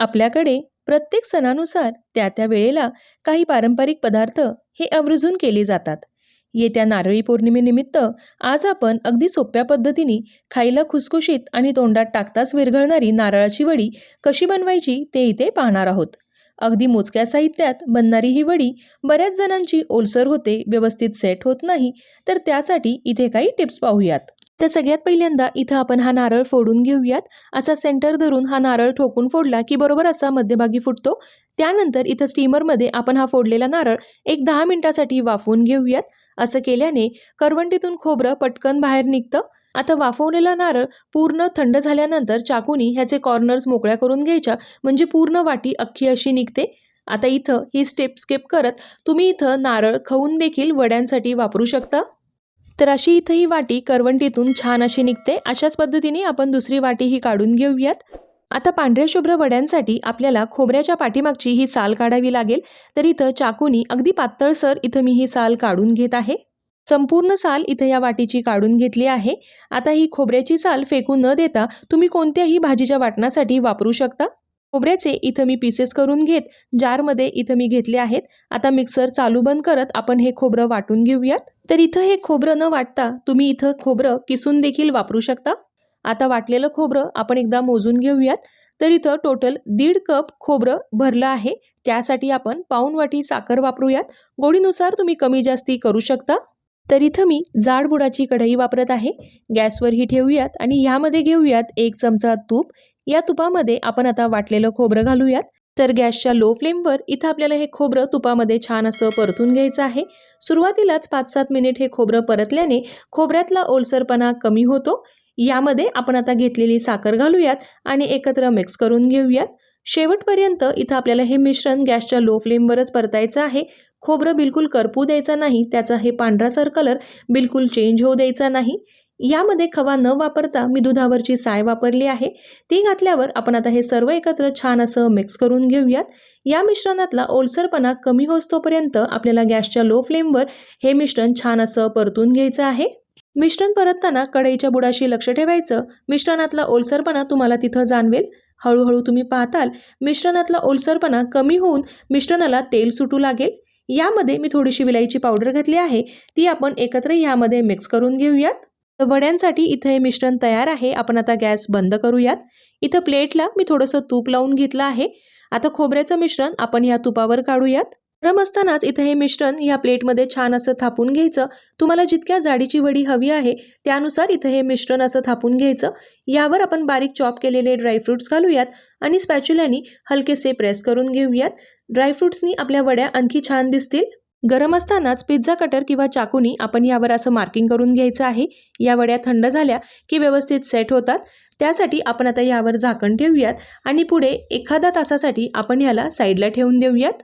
आपल्याकडे प्रत्येक सणानुसार त्या त्या वेळेला काही पारंपरिक पदार्थ हे आवर्जून केले जातात. येत्या नारळी पौर्णिमेनिमित्त आज आपण अगदी सोप्या पद्धतीने खायला खुसखुशीत आणि तोंडात टाकताच विरघळणारी नारळाची वडी कशी बनवायची ते इथे पाहणार आहोत. अगदी मोजक्या साहित्यात बनणारी ही वडी बऱ्याच जणांची ओलसर होते व्यवस्थित सेट होत नाही तर त्यासाठी इथे काही टिप्स पाहूयात. तर सगळ्यात पहिल्यांदा इथं आपण हा नारळ फोडून घेऊयात. असा सेंटर धरून हा नारळ ठोकून फोडला की बरोबर असा मध्यभागी फुटतो. त्यानंतर इथं स्टीमरमध्ये आपण हा फोडलेला नारळ एक दहा मिनिटासाठी वाफवून घेऊयात. असं केल्याने करवंटीतून खोबरं पटकन बाहेर निघतं. आता वाफवलेला नारळ पूर्ण थंड झाल्यानंतर चाकूनी ह्याचे कॉर्नर्स मोकळ्या करून घ्यायच्या म्हणजे पूर्ण वाटी अख्खी अशी निघते. आता इथं ही स्टेप स्किप करत तुम्ही इथं नारळ खाऊन देखील वड्यांसाठी वापरू शकता. तर अशी इथं ही वाटी करवंटीतून छान अशी निघते. अशाच पद्धतीने आपण दुसरी वाटी ही काढून घेऊयात. आता पांढऱ्या शुभ्र वड्यांसाठी आपल्याला खोबऱ्याच्या पाठीमागची ही साल काढावी लागेल. तर इथं चाकूनी अगदी पातळसर इथं मी ही साल काढून घेत आहे. संपूर्ण साल इथं या वाटीची काढून घेतली आहे. आता ही खोबऱ्याची साल फेकू न देता तुम्ही कोणत्याही भाजीच्या वाटणासाठी वापरू शकता. खोबऱ्याचे इथं मी पीसेस करून घेत जारमध्ये इथं मी घेतले आहेत. आता मिक्सर चालू बंद करत आपण हे खोबरं वाटून घेऊयात. तर इथं हे खोबरं न वाटता तुम्ही इथं खोबरं किसून देखील वापरू शकता. आता वाटलेलं खोबरं आपण एकदा मोजून घेऊयात. तर इथं टोटल दीड कप खोबरं भरलं आहे. त्यासाठी आपण पाऊण वाटी साखर वापरूयात. गोडीनुसार तुम्ही कमी जास्ती करू शकता. तर इथं मी जाड बुडाची कढई वापरत आहे. गॅसवर ही ठेवूयात आणि ह्यामध्ये घेऊयात एक चमचा तूप. या तुपामध्ये आपण आता वाटलेलं खोबरं घालूयात. तर गॅसच्या लो फ्लेमवर इथं आपल्याला हे खोबरं तुपामध्ये छान असं परतून घ्यायचं आहे. सुरुवातीलाच पाच सात मिनिट हे खोबरं परतल्याने खोबऱ्यातला ओलसरपणा कमी होतो. यामध्ये आपण आता घेतलेली साखर घालूयात आणि एकत्र मिक्स करून घेऊयात. शेवटपर्यंत इथं आपल्याला हे मिश्रण गॅसच्या लो फ्लेमवरच परतायचं आहे. खोबरं बिलकुल करपू द्यायचं नाही त्याचा हे पांढरासर कलर बिलकुल चेंज होऊ द्यायचा नाही. यामध्ये खवा न वापरता मी दुधावरची साय वापरली आहे. ती घातल्यावर आपण आता हे सर्व एकत्र छान असं मिक्स करून घेऊयात. या मिश्रणातला ओलसरपणा कमी होतोपर्यंत आपल्याला गॅसच्या लो फ्लेमवर हे मिश्रण छान असं परतून घ्यायचं आहे. मिश्रण परतताना कढईच्या बुडाशी लक्ष ठेवायचं. मिश्रणातला ओलसरपणा तुम्हाला तिथं जाणवेल. हळूहळू तुम्ही पाहताल मिश्रणातला ओलसरपणा कमी होऊन मिश्रणाला तेल सुटू लागेल. यामध्ये मी थोडीशी विलायची पावडर घातली आहे. ती आपण एकत्र यामध्ये मिक्स करून घेऊयात. तर वड्यांसाठी इथं हे मिश्रण तयार आहे. आपण आता गॅस बंद करूयात. इथं प्लेटला मी थोडंसं तूप लावून घेतलं आहे. आता खोबऱ्याचं मिश्रण आपण या तुपावर काढूयात. गरम असतानाच इथं हे मिश्रण या प्लेटमध्ये छान असं थापून घ्यायचं. तुम्हाला जितक्या जाडीची वडी हवी आहे त्यानुसार इथं हे मिश्रण असं थापून घ्यायचं. यावर आपण बारीक चॉप केलेले ड्रायफ्रूट्स घालूयात आणि स्पॅच्युल्यानी हलकेसे प्रेस करून घेऊयात. ड्रायफ्रुट्सनी आपल्या वड्या आणखी छान दिसतील. गरम असतानाच पिझ्झा कटर किंवा चाकूनी आपण यावर असं मार्किंग करून घ्यायचं आहे. या वड्या थंड झाल्या की व्यवस्थित सेट होतात. त्यासाठी आपण आता यावर झाकण ठेवूयात आणि पुढे एखाद्या तासासाठी आपण याला साईडला ठेवून देऊयात.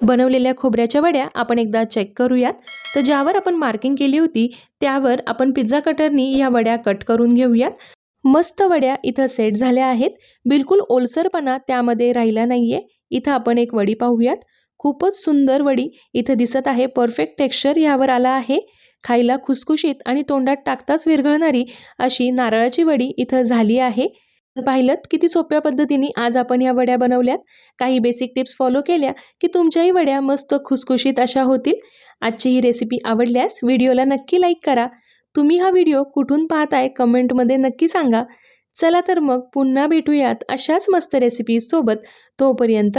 बनवलेल्या खोबऱ्याच्या वड्या आपण एकदा चेक करूयात. तर ज्यावर आपण मार्किंग केली होती त्यावर आपण पिझ्झा कटरनी या वड्या कट करून घेऊयात. मस्त वड्या इथं सेट झाल्या आहेत. बिलकुल ओलसरपणा त्यामध्ये राहिला नाही आहे इथं आपण एक वडी पाहूयात. खूपच सुंदर वडी इथं दिसत आहे. परफेक्ट टेक्स्चर यावर आला आहे. खायला खुसखुशीत आणि तोंडात टाकताच विरघळणारी अशी नारळाची वडी इथं झाली आहे. पाहिलं किती सोप्या पद्धतीने आज आपण या वड्या बनवल्यात. काही बेसिक टिप्स फॉलो केल्या की तुमच्याही वड्या मस्त खुसखुशीत अशा होतील. आजची ही रेसिपी आवडल्यास व्हिडिओला नक्की लाईक करा. तुम्ही हा व्हिडिओ कुठून पाहताय कमेंटमध्ये नक्की सांगा. चला तर मग पुन्हा भेटूयात अशाच मस्त रेसिपीजसोबत तोपर्यंत